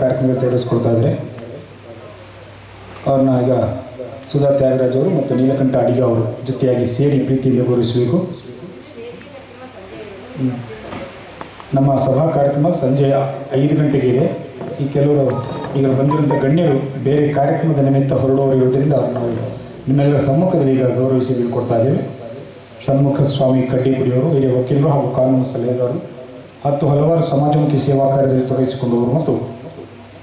ತೊಡಗಿಸ್ಕೊಳ್ತಾ ಇದ್ದಾರೆ. ಅವ್ರನ್ನ ಈಗ ಸುಧಾ ತ್ಯಾಗರಾಜ್ ಅವರು ಮತ್ತು ನೀಲಕಂಠ ಅಡಿಗೆ ಅವರು ಜೊತೆಯಾಗಿ ಸೇರಿ ಪ್ರೀತಿಯಿಂದ ಗೌರವಿಸಬೇಕು. ನಮ್ಮ ಸಭಾ ಕಾರ್ಯಕ್ರಮ ಸಂಜೆ ಐದು ಗಂಟೆಗೆ ಇದೆ. ಈ ಕೆಲವರು ಈಗ ಬಂದಿರುವಂಥ ಗಣ್ಯರು ಬೇರೆ ಕಾರ್ಯಕ್ರಮದ ನಿಮಿತ್ತ ಹೊರಡುವವರು ಇರುವುದರಿಂದ ನಾವು ನಿಮ್ಮೆಲ್ಲರ ಸಮ್ಮುಖದಲ್ಲಿ ಈಗ ಗೌರವಿಸಿ ಬೀಳ್ಕೊಡ್ತಾ ಇದ್ದೇವೆ. ಷಣ್ಮುಖ ಸ್ವಾಮಿ ಕಡ್ಡಿಪುಡಿಯವರು ಹಿರಿಯ ವಕೀಲರು ಹಾಗೂ ಕಾನೂನು ಸಲಹೆಗಾರರು, ಹತ್ತು ಹಲವಾರು ಸಮಾಜಮುಖಿ ಸೇವಾ ಕಾರ್ಯದಲ್ಲಿ ತೊಡಗಿಸಿಕೊಂಡವರು ಮತ್ತು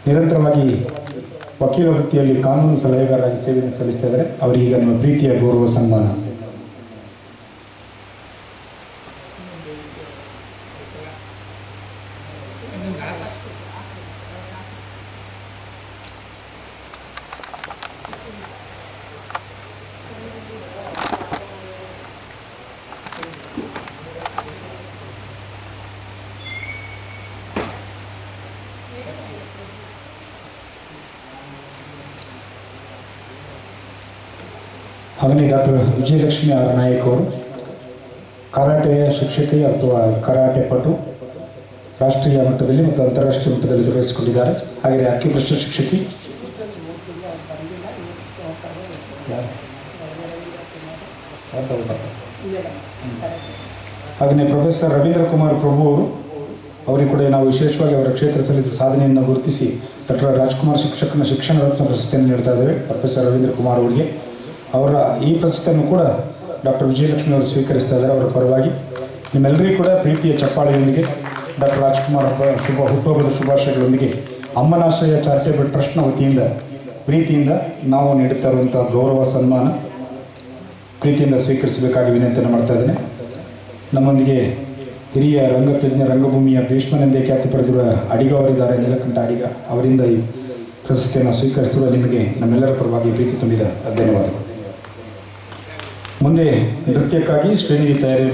ನಿರಂತರವಾಗಿ ವಕೀಲ ವೃತ್ತಿಯಲ್ಲಿ ಕಾನೂನು ಸಲಹೆಗಾರರಾಗಿ ಸೇವೆಯನ್ನು ಸಲ್ಲಿಸ್ತಾ ಇದ್ದಾರೆ. ಅವರಿಗೆ ನಮ್ಮ ಪ್ರೀತಿಯ ಗೌರವ ಸನ್ಮಾನ. ಹಾಗೆಯೇ ಡಾಕ್ಟರ್ ವಿಜಯಲಕ್ಷ್ಮಿ ಅವರ ನಾಯಕ್ ಅವರು ಕರಾಟೆಯ ಶಿಕ್ಷಕಿ ಅಥವಾ ಕರಾಟೆ ಪಟು ರಾಷ್ಟ್ರೀಯ ಮಟ್ಟದಲ್ಲಿ ಮತ್ತು ಅಂತಾರಾಷ್ಟ್ರೀಯ ಮಟ್ಟದಲ್ಲಿ ತೊಡಗಿಸಿಕೊಂಡಿದ್ದಾರೆ ಹಾಗೆಯೇ ಪ್ರಶ್ನೆ ಶಿಕ್ಷಕಿ? ಹಾಗೆಯೇ ಪ್ರೊಫೆಸರ್ ರವೀಂದ್ರ ಕುಮಾರ್ ಪ್ರಭು ಅವರು, ಅವರಿಗೆ ಕೂಡ ನಾವು ವಿಶೇಷವಾಗಿ ಅವರ ಕ್ಷೇತ್ರ ಸಲ್ಲಿಸಿದ ಸಾಧನೆಯನ್ನು ಗುರುತಿಸಿ ಡಾಕ್ಟರ್ ರಾಜ್ಕುಮಾರ್ ಶಿಕ್ಷಕನ ಶಿಕ್ಷಣ ರತ್ನ ಪ್ರಶಸ್ತಿಯನ್ನು ನೀಡ್ತಾ ಇದ್ದೇವೆ ಪ್ರೊಫೆಸರ್ ರವೀಂದ್ರ ಕುಮಾರ್ ಅವರಿಗೆ ಅವರ ಈ ಪ್ರಶಸ್ತಿಯನ್ನು ಕೂಡ ಡಾಕ್ಟರ್ ವಿಜಯಲಕ್ಷ್ಮಿ ಅವರು ಸ್ವೀಕರಿಸ್ತಾ ಇದ್ದಾರೆ ಅವರ ಪರವಾಗಿ. ನಿಮ್ಮೆಲ್ಲರಿಗೂ ಕೂಡ ಪ್ರೀತಿಯ ಚಪ್ಪಾಳೆಯೊಂದಿಗೆ ಡಾಕ್ಟರ್ ರಾಜ್ಕುಮಾರ್ ಹಬ್ಬ, ಶುಭ, ಹುಟ್ಟುಹಬ್ಬದ ಶುಭಾಶಯಗಳೊಂದಿಗೆ ಅಮ್ಮನಾಶ್ರಯ ಚಾರಿಟೇಬಲ್ ಟ್ರಸ್ಟ್ನ ವತಿಯಿಂದ, ಪ್ರೀತಿಯಿಂದ ನಾವು ನೀಡುತ್ತಾ ಇರುವಂಥ ಗೌರವ, ಸನ್ಮಾನ ಪ್ರೀತಿಯಿಂದ ಸ್ವೀಕರಿಸಬೇಕಾಗಿ ವಿನಂತಿಯನ್ನು ಮಾಡ್ತಾ ಇದ್ದೇನೆ. ನಮ್ಮೊಂದಿಗೆ ಹಿರಿಯ ರಂಗತಜ್ಞ ರಂಗಭೂಮಿಯ ಭೀಷ್ಮನೆಂದೇ ಖ್ಯಾತಿ ಪಡೆದಿರುವ ಅಡಿಗ ಅವರಿದ್ದಾರೆ, ನೀಲಕಂಠ ಅಡಿಗ ಅವರಿಂದ ಈ ಪ್ರಶಸ್ತಿಯನ್ನು ಸ್ವೀಕರಿಸಿರುವ ನಿಮಗೆ ನಮ್ಮೆಲ್ಲರ ಪರವಾಗಿ ಪ್ರೀತಿ ತುಂಬಿದ ಧನ್ಯವಾದಗಳು. ಮುಂದೆ ನೃತ್ಯಕ್ಕಾಗಿ ಶ್ರೇಣಿಗೆ ತಯಾರಿ